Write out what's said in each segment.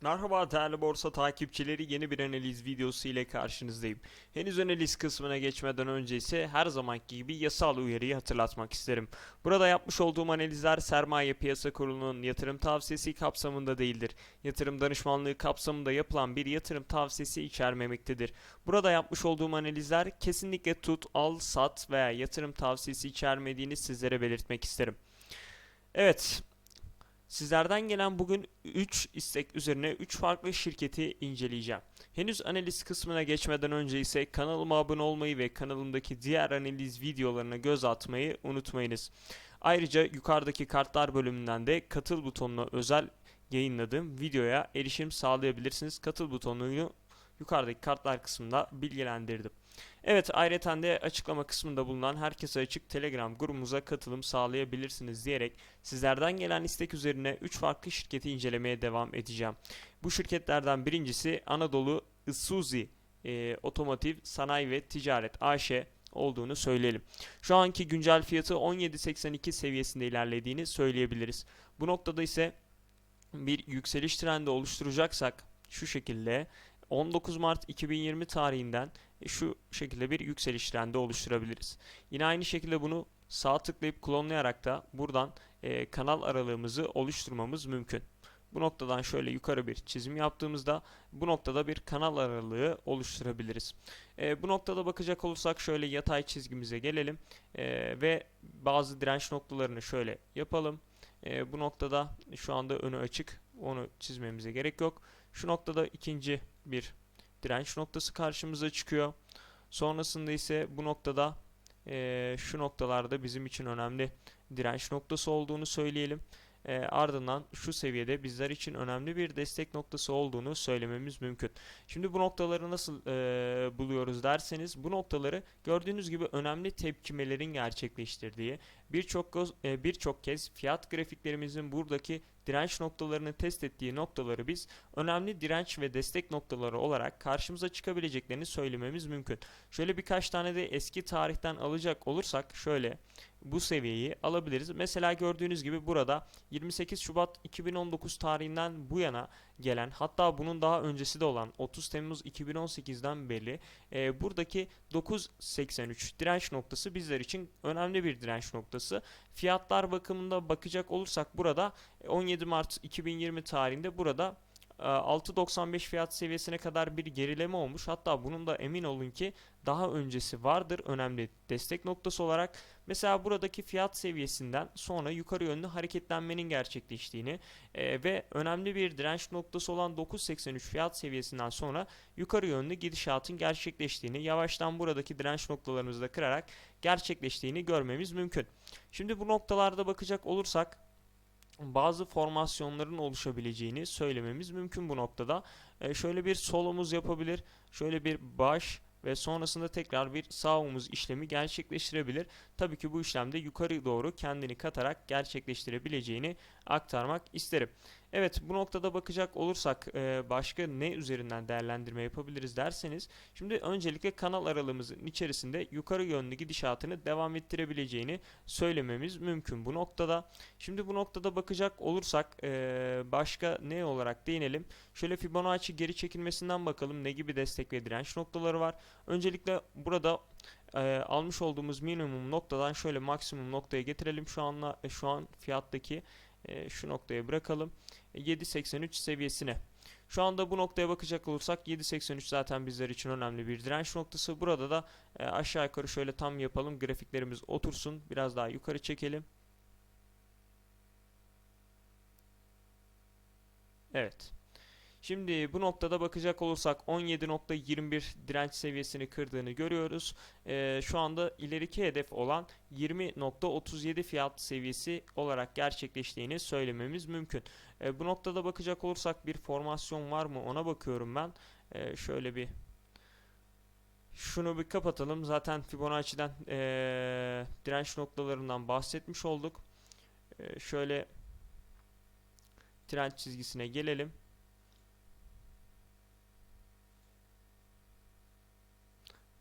Merhaba değerli borsa takipçileri yeni bir analiz videosu ile karşınızdayım. Henüz analiz kısmına geçmeden önce ise her zamanki gibi yasal uyarıyı hatırlatmak isterim. Burada yapmış olduğum analizler sermaye piyasa kurulunun yatırım tavsiyesi kapsamında değildir. Yatırım danışmanlığı kapsamında yapılan bir yatırım tavsiyesi içermemektedir. Burada yapmış olduğum analizler kesinlikle tut, al, sat veya yatırım tavsiyesi içermediğini sizlere belirtmek isterim. Evet, Sizlerden gelen bugün 3 istek üzerine 3 farklı şirketi inceleyeceğim. Henüz analiz kısmına geçmeden önce ise kanalıma abone olmayı ve kanalımdaki diğer analiz videolarına göz atmayı unutmayınız. Ayrıca yukarıdaki kartlar bölümünden de katıl butonuna özel yayınladığım videoya erişim sağlayabilirsiniz. Katıl butonunu yukarıdaki kartlar kısmında bilgilendirdim. Evet ayrıca de açıklama kısmında bulunan herkese açık Telegram grubumuza katılım sağlayabilirsiniz diyerek sizlerden gelen istek üzerine 3 farklı şirketi incelemeye devam edeceğim. Bu şirketlerden birincisi Anadolu Isuzu e, Otomotiv Sanayi ve Ticaret AŞ olduğunu söyleyelim. Şu anki güncel fiyatı 17.82 seviyesinde ilerlediğini söyleyebiliriz. Bu noktada ise bir yükseliş trendi oluşturacaksak şu şekilde 19 Mart 2020 tarihinden şu şekilde bir yükseliş trendi oluşturabiliriz. Yine aynı şekilde bunu sağ tıklayıp klonlayarak da buradan e, kanal aralığımızı oluşturmamız mümkün. Bu noktadan şöyle yukarı bir çizim yaptığımızda bu noktada bir kanal aralığı oluşturabiliriz. E, bu noktada bakacak olursak şöyle yatay çizgimize gelelim e, ve bazı direnç noktalarını şöyle yapalım. E, bu noktada şu anda önü açık onu çizmemize gerek yok. Şu noktada ikinci bir direnç noktası karşımıza çıkıyor. Sonrasında ise bu noktada e, şu noktalarda bizim için önemli direnç noktası olduğunu söyleyelim. E, ardından şu seviyede bizler için önemli bir destek noktası olduğunu söylememiz mümkün. Şimdi bu noktaları nasıl e, buluyoruz derseniz bu noktaları gördüğünüz gibi önemli tepkimelerin gerçekleştirdiği birçok e, birçok kez fiyat grafiklerimizin buradaki direnç noktalarını test ettiği noktaları biz önemli direnç ve destek noktaları olarak karşımıza çıkabileceklerini söylememiz mümkün. Şöyle birkaç tane de eski tarihten alacak olursak şöyle bu seviyeyi alabiliriz. Mesela gördüğünüz gibi burada 28 Şubat 2019 tarihinden bu yana gelen hatta bunun daha öncesi de olan 30 Temmuz 2018'den beri e, buradaki 9.83 direnç noktası bizler için önemli bir direnç noktası. Fiyatlar bakımında bakacak olursak burada 17 Mart 2020 tarihinde burada 6.95 fiyat seviyesine kadar bir gerileme olmuş. Hatta bunun da emin olun ki daha öncesi vardır önemli destek noktası olarak. Mesela buradaki fiyat seviyesinden sonra yukarı yönlü hareketlenmenin gerçekleştiğini e, ve önemli bir direnç noktası olan 9.83 fiyat seviyesinden sonra yukarı yönlü gidişatın gerçekleştiğini yavaştan buradaki direnç noktalarımızı da kırarak gerçekleştiğini görmemiz mümkün. Şimdi bu noktalarda bakacak olursak bazı formasyonların oluşabileceğini söylememiz mümkün bu noktada. E, şöyle bir sol omuz yapabilir, şöyle bir baş ve sonrasında tekrar bir sağ omuz işlemi gerçekleştirebilir. Tabii ki bu işlemde yukarı doğru kendini katarak gerçekleştirebileceğini aktarmak isterim. Evet bu noktada bakacak olursak e, başka ne üzerinden değerlendirme yapabiliriz derseniz şimdi öncelikle kanal aralığımızın içerisinde yukarı yönlü gidişatını devam ettirebileceğini söylememiz mümkün bu noktada. Şimdi bu noktada bakacak olursak e, başka ne olarak değinelim. Şöyle Fibonacci geri çekilmesinden bakalım ne gibi destek ve direnç noktaları var. Öncelikle burada e, almış olduğumuz minimum noktadan şöyle maksimum noktaya getirelim. Şu anla şu an fiyattaki şu noktaya bırakalım. 7.83 seviyesine. Şu anda bu noktaya bakacak olursak 7.83 zaten bizler için önemli bir direnç noktası. Burada da e, aşağı yukarı şöyle tam yapalım. Grafiklerimiz otursun. Biraz daha yukarı çekelim. Evet. Şimdi bu noktada bakacak olursak 17.21 direnç seviyesini kırdığını görüyoruz. Ee, şu anda ileriki hedef olan 20.37 fiyat seviyesi olarak gerçekleştiğini söylememiz mümkün. Ee, bu noktada bakacak olursak bir formasyon var mı ona bakıyorum ben. Ee, şöyle bir şunu bir kapatalım. Zaten Fibonacci'den ee, direnç noktalarından bahsetmiş olduk. Ee, şöyle trend çizgisine gelelim.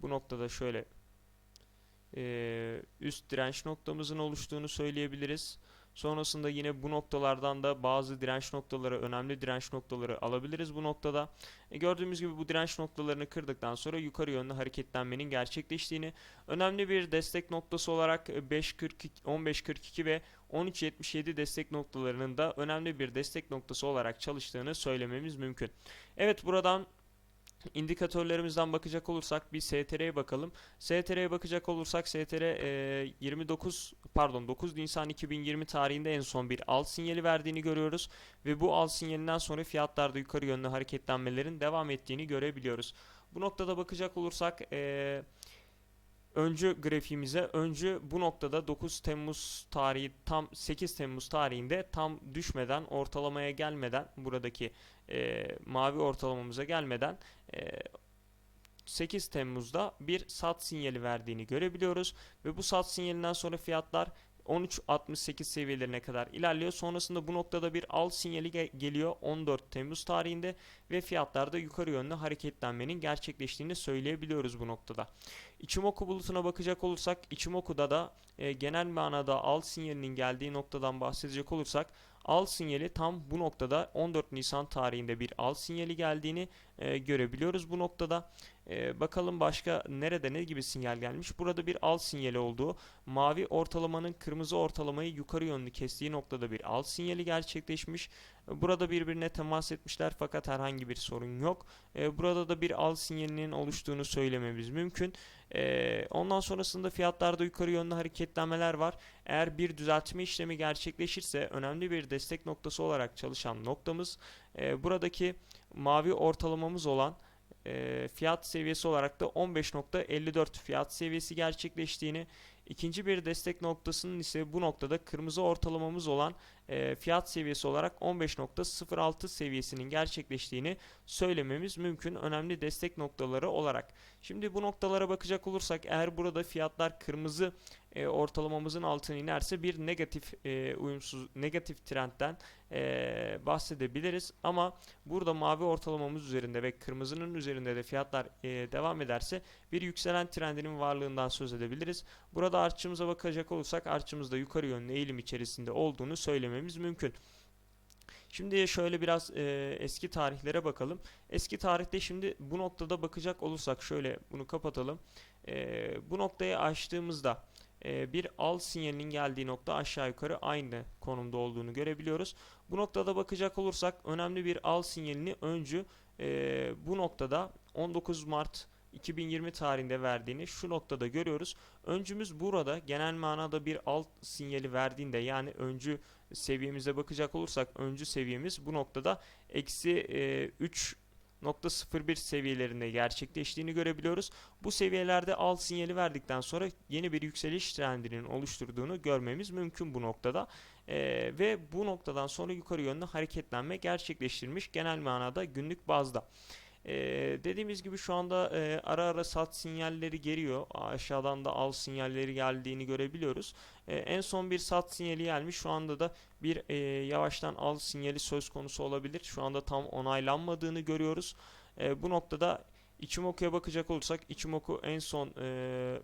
Bu noktada şöyle e, üst direnç noktamızın oluştuğunu söyleyebiliriz. Sonrasında yine bu noktalardan da bazı direnç noktaları, önemli direnç noktaları alabiliriz bu noktada. E, gördüğümüz gibi bu direnç noktalarını kırdıktan sonra yukarı yönlü hareketlenmenin gerçekleştiğini, önemli bir destek noktası olarak 5.42, 15.42 ve 13.77 destek noktalarının da önemli bir destek noktası olarak çalıştığını söylememiz mümkün. Evet buradan indikatörlerimizden bakacak olursak bir STR'ye bakalım. STR'ye bakacak olursak STR e, 29 pardon 9 Nisan 2020 tarihinde en son bir al sinyali verdiğini görüyoruz ve bu al sinyalinden sonra fiyatlarda yukarı yönlü hareketlenmelerin devam ettiğini görebiliyoruz. Bu noktada bakacak olursak e, öncü grafiğimize öncü bu noktada 9 Temmuz tarihi tam 8 Temmuz tarihinde tam düşmeden ortalamaya gelmeden buradaki e, mavi ortalamamıza gelmeden e, 8 Temmuz'da bir sat sinyali verdiğini görebiliyoruz. Ve bu sat sinyalinden sonra fiyatlar 13.68 seviyelerine kadar ilerliyor. Sonrasında bu noktada bir al sinyali ge- geliyor 14 Temmuz tarihinde ve fiyatlarda yukarı yönlü hareketlenmenin gerçekleştiğini söyleyebiliyoruz bu noktada. İçimoku bulutuna bakacak olursak İçimoku'da da e, genel manada al sinyalinin geldiği noktadan bahsedecek olursak al sinyali tam bu noktada 14 Nisan tarihinde bir al sinyali geldiğini e, görebiliyoruz bu noktada. E, bakalım başka nerede ne gibi sinyal gelmiş. Burada bir al sinyali olduğu, mavi ortalamanın kırmızı ortalamayı yukarı yönlü kestiği noktada bir al sinyali gerçekleşmiş. Burada birbirine temas etmişler fakat herhangi bir sorun yok. E, burada da bir al sinyalinin oluştuğunu söylememiz mümkün. E, ondan sonrasında fiyatlarda yukarı yönlü hareketlenmeler var. Eğer bir düzeltme işlemi gerçekleşirse önemli bir destek noktası olarak çalışan noktamız e, buradaki mavi ortalamamız olan e, fiyat seviyesi olarak da 15.54 fiyat seviyesi gerçekleştiğini ikinci bir destek noktasının ise bu noktada kırmızı ortalamamız olan e, fiyat seviyesi olarak 15.06 seviyesinin gerçekleştiğini söylememiz mümkün önemli destek noktaları olarak. Şimdi bu noktalara bakacak olursak eğer burada fiyatlar kırmızı e, ortalamamızın altına inerse bir negatif e, uyumsuz negatif trendten e, bahsedebiliriz ama burada mavi ortalamamız üzerinde ve kırmızının üzerinde de fiyatlar e, devam ederse bir yükselen trendinin varlığından söz edebiliriz. Burada artçımıza bakacak olursak artçımızda yukarı yönlü eğilim içerisinde olduğunu söylememiz mümkün. Şimdi şöyle biraz e, eski tarihlere bakalım. Eski tarihte şimdi bu noktada bakacak olursak şöyle bunu kapatalım. E, bu noktayı açtığımızda e, bir al sinyalinin geldiği nokta aşağı yukarı aynı konumda olduğunu görebiliyoruz. Bu noktada bakacak olursak önemli bir al sinyalini öncü e, bu noktada 19 Mart 2020 tarihinde verdiğini şu noktada görüyoruz. Öncümüz burada genel manada bir alt sinyali verdiğinde yani öncü seviyemize bakacak olursak öncü seviyemiz bu noktada eksi e, 3 0.01 seviyelerinde gerçekleştiğini görebiliyoruz. Bu seviyelerde al sinyali verdikten sonra yeni bir yükseliş trendinin oluşturduğunu görmemiz mümkün bu noktada. Ee, ve bu noktadan sonra yukarı yönlü hareketlenme gerçekleştirmiş genel manada günlük bazda. Ee, dediğimiz gibi şu anda e, ara ara sat sinyalleri geliyor. Aşağıdan da al sinyalleri geldiğini görebiliyoruz. E, en son bir sat sinyali gelmiş. Şu anda da bir e, yavaştan al sinyali söz konusu olabilir. Şu anda tam onaylanmadığını görüyoruz. E, bu noktada Ichimoku'ya bakacak olursak Ichimoku en son e,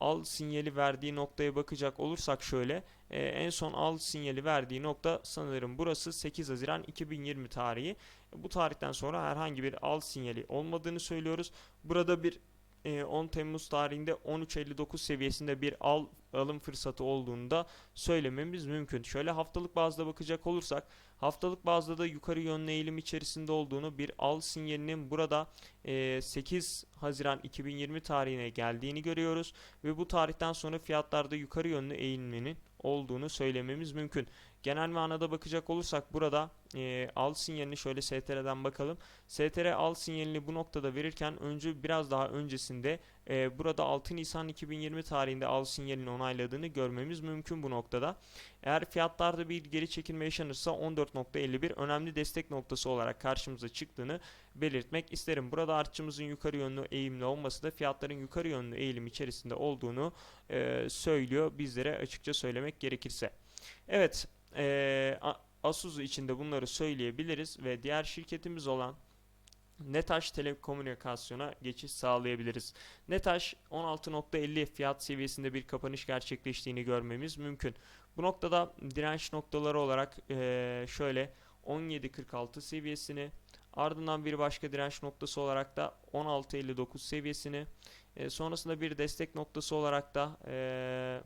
al sinyali verdiği noktaya bakacak olursak şöyle e, en son al sinyali verdiği nokta sanırım burası 8 Haziran 2020 tarihi. Bu tarihten sonra herhangi bir al sinyali olmadığını söylüyoruz. Burada bir 10 Temmuz tarihinde 13.59 seviyesinde bir al alım fırsatı olduğunu da söylememiz mümkün. Şöyle haftalık bazda bakacak olursak haftalık bazda da yukarı yönlü eğilim içerisinde olduğunu bir al sinyalinin burada e, 8 Haziran 2020 tarihine geldiğini görüyoruz ve bu tarihten sonra fiyatlarda yukarı yönlü eğilmenin olduğunu söylememiz mümkün. Genel manada bakacak olursak burada e, al sinyalini şöyle STR'den bakalım. STR al sinyalini bu noktada verirken önce biraz daha öncesinde e, burada 6 Nisan 2020 tarihinde al sinyalini onayladığını görmemiz mümkün bu noktada. Eğer fiyatlarda bir geri çekilme yaşanırsa 14.51 önemli destek noktası olarak karşımıza çıktığını belirtmek isterim. Burada artçımızın yukarı yönlü eğimli olması da fiyatların yukarı yönlü eğilim içerisinde olduğunu e, söylüyor bizlere açıkça söylemek gerekirse. Evet e, Asus için de bunları söyleyebiliriz ve diğer şirketimiz olan Netaş Telekomünikasyon'a geçiş sağlayabiliriz. Netaş 16.50 fiyat seviyesinde bir kapanış gerçekleştiğini görmemiz mümkün. Bu noktada direnç noktaları olarak eee, şöyle 17.46 seviyesini ardından bir başka direnç noktası olarak da 16.59 seviyesini e, sonrasında bir destek noktası olarak da eee,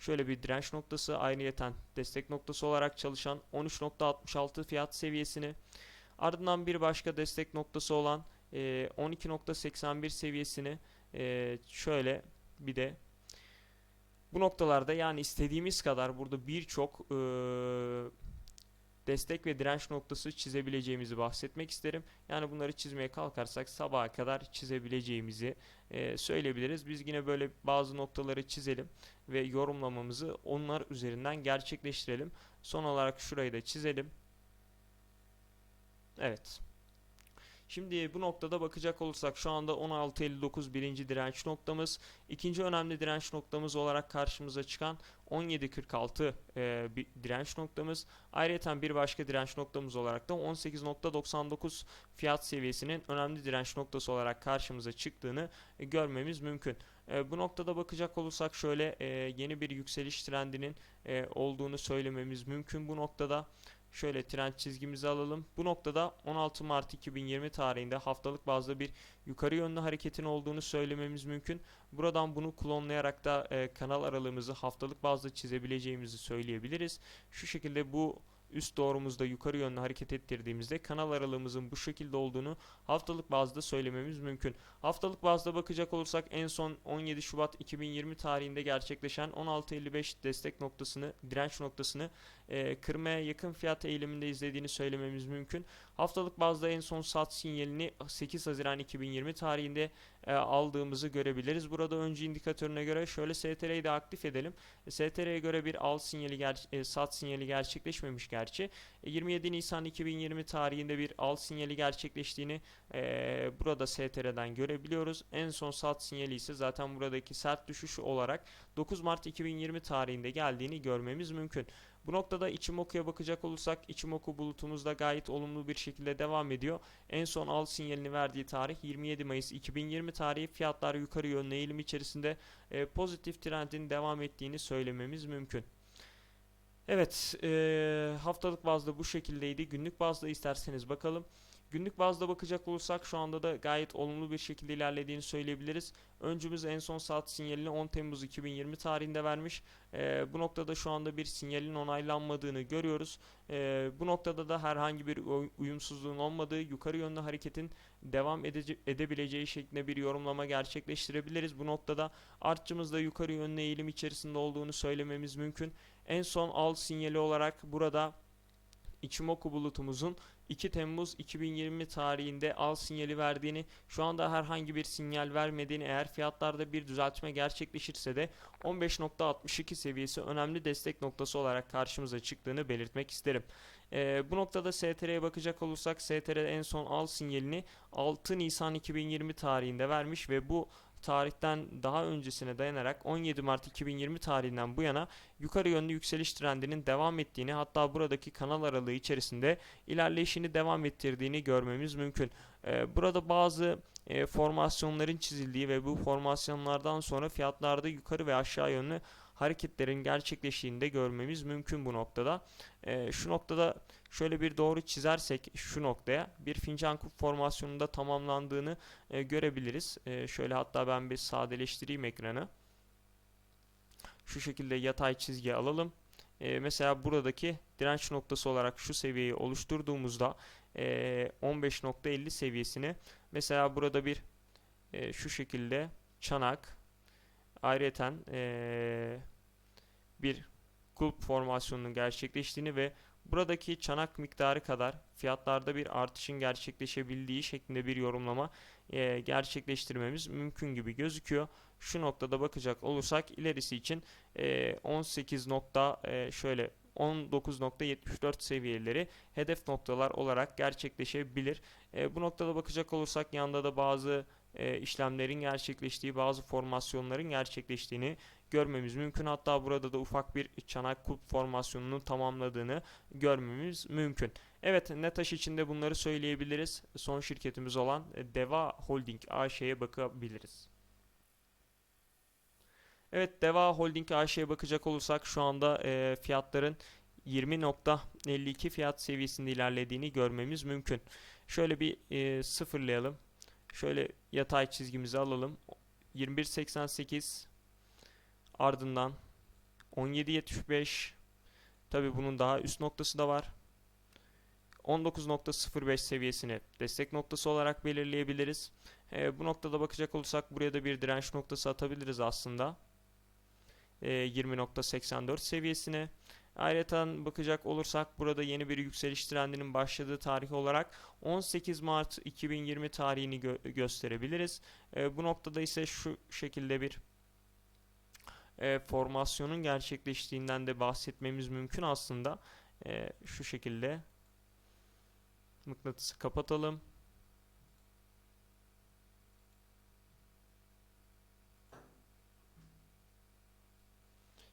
şöyle bir direnç noktası ayrıyeten destek noktası olarak çalışan 13.66 fiyat seviyesini ardından bir başka destek noktası olan eee, 12.81 seviyesini eee, şöyle bir de bu noktalarda yani istediğimiz kadar burada birçok eee, destek ve direnç noktası çizebileceğimizi bahsetmek isterim. Yani bunları çizmeye kalkarsak sabaha kadar çizebileceğimizi eee, söyleyebiliriz. Biz yine böyle bazı noktaları çizelim ve yorumlamamızı onlar üzerinden gerçekleştirelim. Son olarak şurayı da çizelim. Evet. Şimdi bu noktada bakacak olursak şu anda 16.59 birinci direnç noktamız. İkinci önemli direnç noktamız olarak karşımıza çıkan 17.46 e, direnç noktamız. Ayrıca bir başka direnç noktamız olarak da 18.99 fiyat seviyesinin önemli direnç noktası olarak karşımıza çıktığını e, görmemiz mümkün. E, bu noktada bakacak olursak şöyle e, yeni bir yükseliş trendinin e, olduğunu söylememiz mümkün bu noktada. Şöyle trend çizgimizi alalım. Bu noktada 16 Mart 2020 tarihinde haftalık bazda bir yukarı yönlü hareketin olduğunu söylememiz mümkün. Buradan bunu klonlayarak da e, kanal aralığımızı haftalık bazda çizebileceğimizi söyleyebiliriz. Şu şekilde bu üst doğrumuzda yukarı yönlü hareket ettirdiğimizde kanal aralığımızın bu şekilde olduğunu haftalık bazda söylememiz mümkün. Haftalık bazda bakacak olursak en son 17 Şubat 2020 tarihinde gerçekleşen 16.55 destek noktasını, direnç noktasını e, kırmaya yakın fiyat eğiliminde izlediğini söylememiz mümkün. Haftalık bazda en son sat sinyalini 8 Haziran 2020 tarihinde e, aldığımızı görebiliriz. Burada öncü indikatörüne göre şöyle STR'yi de aktif edelim. E, STR'ye göre bir al sinyali e, sat sinyali gerçekleşmemiş gerçi. E, 27 Nisan 2020 tarihinde bir al sinyali gerçekleştiğini e, burada STR'den görebiliyoruz. En son sat sinyali ise zaten buradaki sert düşüş olarak 9 Mart 2020 tarihinde geldiğini görmemiz mümkün. Bu noktada Ichimoku'ya bakacak olursak Ichimoku bulutumuz da gayet olumlu bir şekilde devam ediyor. En son al sinyalini verdiği tarih 27 Mayıs 2020 tarihi fiyatlar yukarı yönlü eğilim içerisinde e, pozitif trendin devam ettiğini söylememiz mümkün. Evet, e, haftalık bazda bu şekildeydi. Günlük bazda isterseniz bakalım. Günlük bazda bakacak olursak şu anda da gayet olumlu bir şekilde ilerlediğini söyleyebiliriz. Öncümüz en son saat sinyalini 10 Temmuz 2020 tarihinde vermiş. Ee, bu noktada şu anda bir sinyalin onaylanmadığını görüyoruz. Ee, bu noktada da herhangi bir uy- uyumsuzluğun olmadığı, yukarı yönlü hareketin devam edece- edebileceği şeklinde bir yorumlama gerçekleştirebiliriz. Bu noktada artçımız da yukarı yönlü eğilim içerisinde olduğunu söylememiz mümkün. En son al sinyali olarak burada Ichimoku bulutumuzun 2 Temmuz 2020 tarihinde al sinyali verdiğini, şu anda herhangi bir sinyal vermediğini, eğer fiyatlarda bir düzeltme gerçekleşirse de 15.62 seviyesi önemli destek noktası olarak karşımıza çıktığını belirtmek isterim. Ee, bu noktada STR'ye bakacak olursak STR en son al sinyalini 6 Nisan 2020 tarihinde vermiş ve bu tarihten daha öncesine dayanarak 17 Mart 2020 tarihinden bu yana yukarı yönlü yükseliş trendinin devam ettiğini hatta buradaki kanal aralığı içerisinde ilerleyişini devam ettirdiğini görmemiz mümkün. Ee, burada bazı e, formasyonların çizildiği ve bu formasyonlardan sonra fiyatlarda yukarı ve aşağı yönlü hareketlerin gerçekleştiğini de görmemiz mümkün bu noktada. Ee, şu noktada şöyle bir doğru çizersek şu noktaya bir fincan kup formasyonunda tamamlandığını e, görebiliriz. E, şöyle hatta ben bir sadeleştireyim ekranı. Şu şekilde yatay çizgi alalım. E, mesela buradaki direnç noktası olarak şu seviyeyi oluşturduğumuzda e, 15.50 seviyesini mesela burada bir e, şu şekilde çanak ayrıyeten e, bir kulp formasyonunun gerçekleştiğini ve buradaki çanak miktarı kadar fiyatlarda bir artışın gerçekleşebildiği şeklinde bir yorumlama e, gerçekleştirmemiz mümkün gibi gözüküyor. Şu noktada bakacak olursak ilerisi için e, 18 nokta e, şöyle 19.74 seviyeleri hedef noktalar olarak gerçekleşebilir. E, bu noktada bakacak olursak yanda da bazı e, işlemlerin gerçekleştiği, bazı formasyonların gerçekleştiğini görmemiz mümkün. Hatta burada da ufak bir çanak kulp formasyonunu tamamladığını görmemiz mümkün. Evet Netaş için de bunları söyleyebiliriz. Son şirketimiz olan Deva Holding AŞ'ye bakabiliriz. Evet Deva Holding AŞ'ye bakacak olursak şu anda e, fiyatların 20.52 fiyat seviyesinde ilerlediğini görmemiz mümkün. Şöyle bir e, sıfırlayalım. Şöyle yatay çizgimizi alalım. 21.88 ardından 17.75 tabi bunun daha üst noktası da var. 19.05 seviyesini destek noktası olarak belirleyebiliriz. E, bu noktada bakacak olursak buraya da bir direnç noktası atabiliriz aslında. E, 20.84 seviyesine. Ayrıca bakacak olursak burada yeni bir yükseliş trendinin başladığı tarih olarak 18 Mart 2020 tarihini gö gösterebiliriz. E, bu noktada ise şu şekilde bir e, formasyonun gerçekleştiğinden de bahsetmemiz mümkün aslında. E, şu şekilde mıknatısı kapatalım.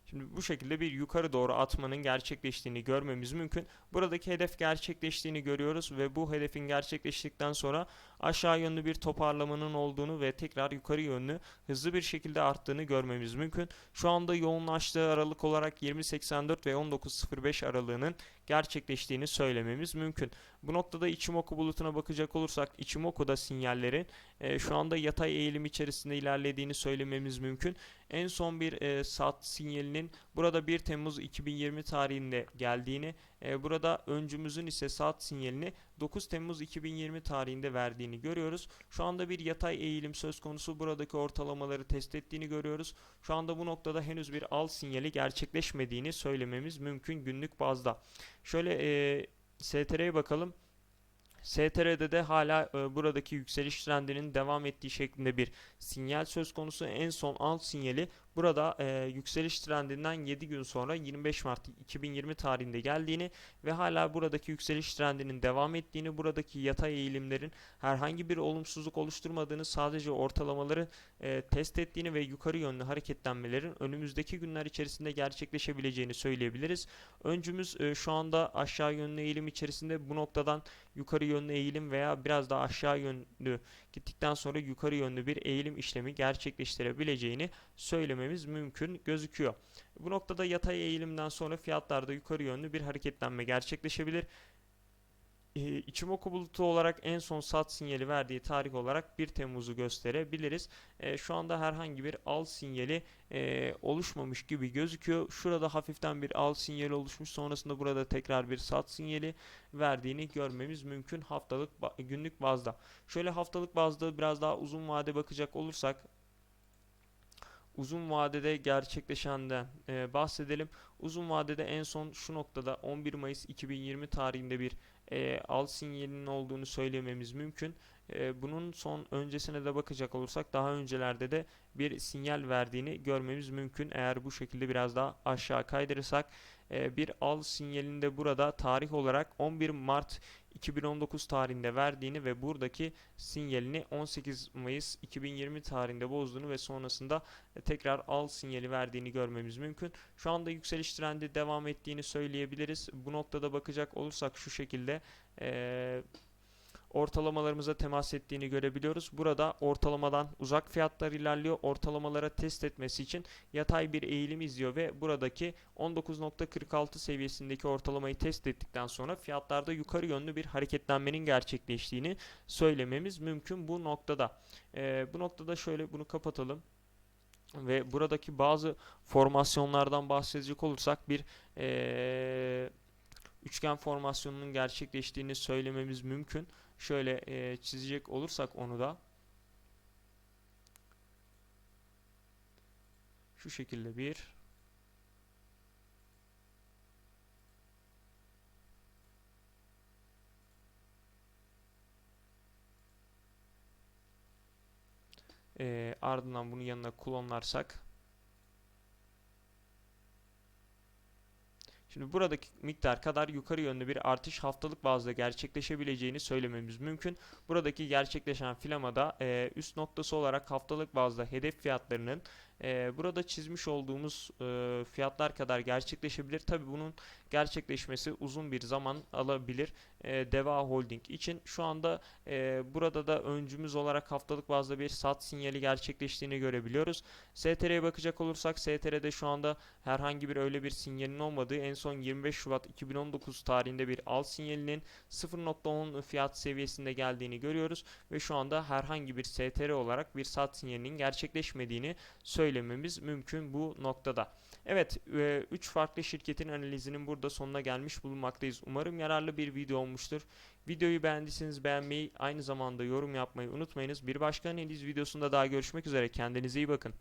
Şimdi bu şekilde bir yukarı doğru atmanın gerçekleştiğini görmemiz mümkün. Buradaki hedef gerçekleştiğini görüyoruz ve bu hedefin gerçekleştikten sonra aşağı yönlü bir toparlamanın olduğunu ve tekrar yukarı yönlü hızlı bir şekilde arttığını görmemiz mümkün. Şu anda yoğunlaştığı aralık olarak 20.84 ve 19.05 aralığının gerçekleştiğini söylememiz mümkün. Bu noktada Ichimoku bulutuna bakacak olursak Ichimoku'da sinyallerin e, şu anda yatay eğilim içerisinde ilerlediğini söylememiz mümkün. En son bir e, sat sinyalinin burada 1 Temmuz 2020 tarihinde geldiğini, e, burada öncümüzün ise saat sinyalini 9 Temmuz 2020 tarihinde verdiğini görüyoruz. Şu anda bir yatay eğilim söz konusu. Buradaki ortalamaları test ettiğini görüyoruz. Şu anda bu noktada henüz bir al sinyali gerçekleşmediğini söylememiz mümkün günlük bazda. Şöyle e, STR'ye bakalım. STR'de de hala e, buradaki yükseliş trendinin devam ettiği şeklinde bir sinyal söz konusu. En son alt sinyali burada e, yükseliş trendinden 7 gün sonra 25 Mart 2020 tarihinde geldiğini ve hala buradaki yükseliş trendinin devam ettiğini, buradaki yatay eğilimlerin herhangi bir olumsuzluk oluşturmadığını, sadece ortalamaları e, test ettiğini ve yukarı yönlü hareketlenmelerin önümüzdeki günler içerisinde gerçekleşebileceğini söyleyebiliriz. Öncümüz e, şu anda aşağı yönlü eğilim içerisinde bu noktadan yukarı yönlü eğilim veya biraz daha aşağı yönlü gittikten sonra yukarı yönlü bir eğilim işlemi gerçekleştirebileceğini söylememiz mümkün gözüküyor. Bu noktada yatay eğilimden sonra fiyatlarda yukarı yönlü bir hareketlenme gerçekleşebilir. E, Ichimoku bulutu olarak en son sat sinyali verdiği tarih olarak 1 Temmuz'u gösterebiliriz. E, şu anda herhangi bir al sinyali e, oluşmamış gibi gözüküyor. Şurada hafiften bir al sinyali oluşmuş. Sonrasında burada tekrar bir sat sinyali verdiğini görmemiz mümkün haftalık günlük bazda. Şöyle haftalık bazda biraz daha uzun vade bakacak olursak uzun vadede gerçekleşenden e, bahsedelim. Uzun vadede en son şu noktada 11 Mayıs 2020 tarihinde bir e, al sinyalinin olduğunu söylememiz mümkün. E, bunun son öncesine de bakacak olursak daha öncelerde de bir sinyal verdiğini görmemiz mümkün. Eğer bu şekilde biraz daha aşağı kaydırırsak e, bir al sinyalinde burada tarih olarak 11 Mart 2019 tarihinde verdiğini ve buradaki sinyalini 18 Mayıs 2020 tarihinde bozduğunu ve sonrasında e, tekrar al sinyali verdiğini görmemiz mümkün. Şu anda yükseliş trendi devam ettiğini söyleyebiliriz. Bu noktada bakacak olursak şu şekilde eee ortalamalarımıza temas ettiğini görebiliyoruz. Burada ortalamadan uzak fiyatlar ilerliyor. Ortalamalara test etmesi için yatay bir eğilim izliyor ve buradaki 19.46 seviyesindeki ortalamayı test ettikten sonra fiyatlarda yukarı yönlü bir hareketlenmenin gerçekleştiğini söylememiz mümkün bu noktada. Ee, bu noktada şöyle bunu kapatalım ve buradaki bazı formasyonlardan bahsedecek olursak bir ee, üçgen formasyonunun gerçekleştiğini söylememiz mümkün. Şöyle e, çizecek olursak onu da şu şekilde bir e, ardından bunu yanına klonlarsak Şimdi buradaki miktar kadar yukarı yönlü bir artış haftalık bazda gerçekleşebileceğini söylememiz mümkün. Buradaki gerçekleşen filamada e, üst noktası olarak haftalık bazda hedef fiyatlarının e, burada çizmiş olduğumuz e, fiyatlar kadar gerçekleşebilir. Tabi bunun gerçekleşmesi uzun bir zaman alabilir. e, Deva Holding için. Şu anda e, burada da öncümüz olarak haftalık bazda bir sat sinyali gerçekleştiğini görebiliyoruz. STR'ye bakacak olursak STR'de şu anda herhangi bir öyle bir sinyalin olmadığı en son 25 Şubat 2019 tarihinde bir al sinyalinin 0.10 fiyat seviyesinde geldiğini görüyoruz ve şu anda herhangi bir STR olarak bir sat sinyalinin gerçekleşmediğini söylememiz mümkün bu noktada. Evet, 3 farklı şirketin analizinin burada sonuna gelmiş bulunmaktayız. Umarım yararlı bir video olmuştur. Videoyu beğendiyseniz beğenmeyi, aynı zamanda yorum yapmayı unutmayınız. Bir başka analiz videosunda daha görüşmek üzere. Kendinize iyi bakın.